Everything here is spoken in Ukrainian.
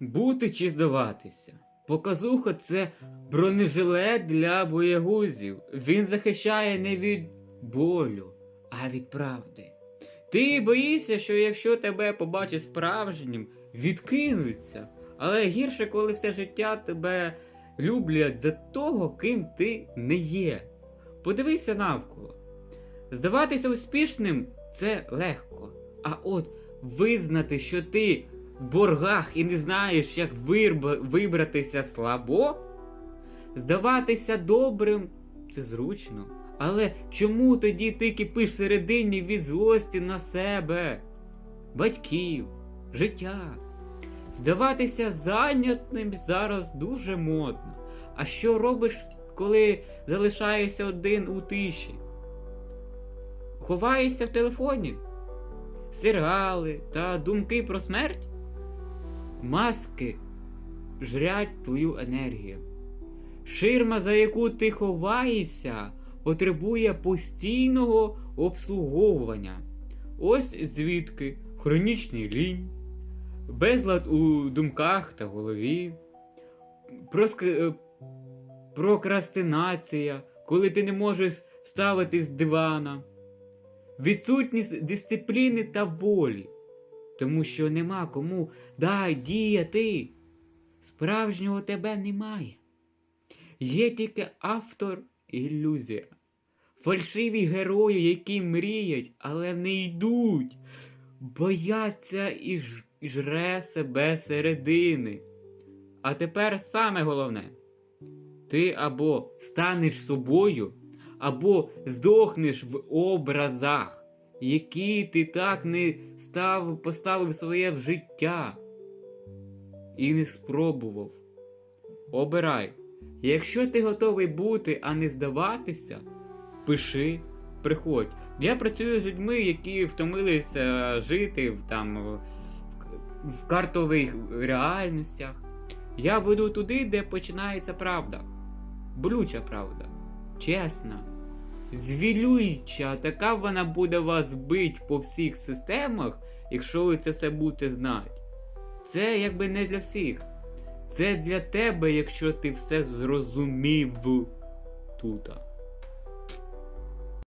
Бути чи здаватися? Показуха це бронежилет для боягузів. Він захищає не від болю, а від правди. Ти боїшся, що якщо тебе побачать справжнім, відкинуться. Але гірше, коли все життя тебе люблять за того, ким ти не є. Подивися навколо. Здаватися успішним це легко. А от визнати, що ти боргах і не знаєш, як вибратися слабо, здаватися добрим це зручно. Але чому тоді ти кипиш всередині від злості на себе, батьків, життя? Здаватися зайнятим зараз дуже модно. А що робиш, коли залишаєшся один у тиші? Ховаєшся в телефоні? Серіали та думки про смерть? Маски жрять твою енергію. Ширма, за яку ти ховаєшся, потребує постійного обслуговування. Ось звідки хронічний лінь, безлад у думках та голові, проск... е, прокрастинація, коли ти не можеш ставити з дивана, відсутність дисципліни та волі, тому що нема кому дай діяти. Справжнього тебе немає. Є тільки автор ілюзія. Фальшиві герої, які мріють, але не йдуть, бояться і, жре себе середини. А тепер саме головне: ти або станеш собою, або здохнеш в образах, які ти так не став, поставив своє в життя і не спробував. Обирай. Якщо ти готовий бути, а не здаватися, пиши, приходь. Я працюю з людьми, які втомилися жити там, в, картових реальностях. Я веду туди, де починається правда. Болюча правда. Чесна. Звілююча, така вона буде вас бить по всіх системах, якщо ви це все будете знати. Це якби не для всіх. Це для тебе, якщо ти все зрозумів тута.